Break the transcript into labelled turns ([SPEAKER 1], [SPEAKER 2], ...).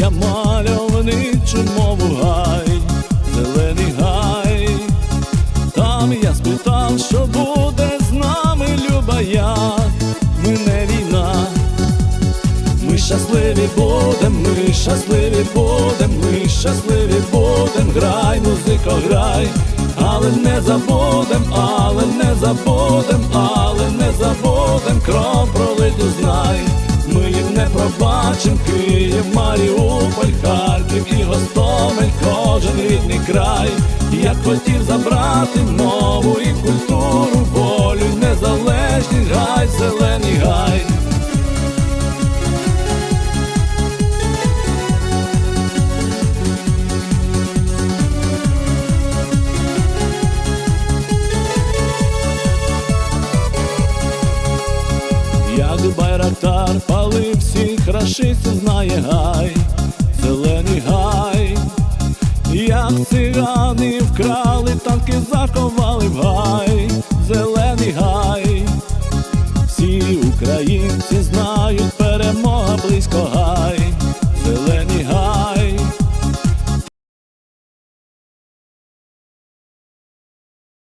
[SPEAKER 1] я мальовничу мову гай, зелений гай, там я спитав, що буде з нами люба я, ми не війна, ми щасливі будем, ми щасливі будем, ми щасливі будем, грай, музико, грай, але не забудем, але не забудем, але не забудем. Кров пролиту з їм Київ, Маріуполь, Харків і Гостомель, кожен рідний край. Я хотів забрати мову байрактар палив всіх рашистів знає гай, зелений гай, як цигани вкрали танки заховали.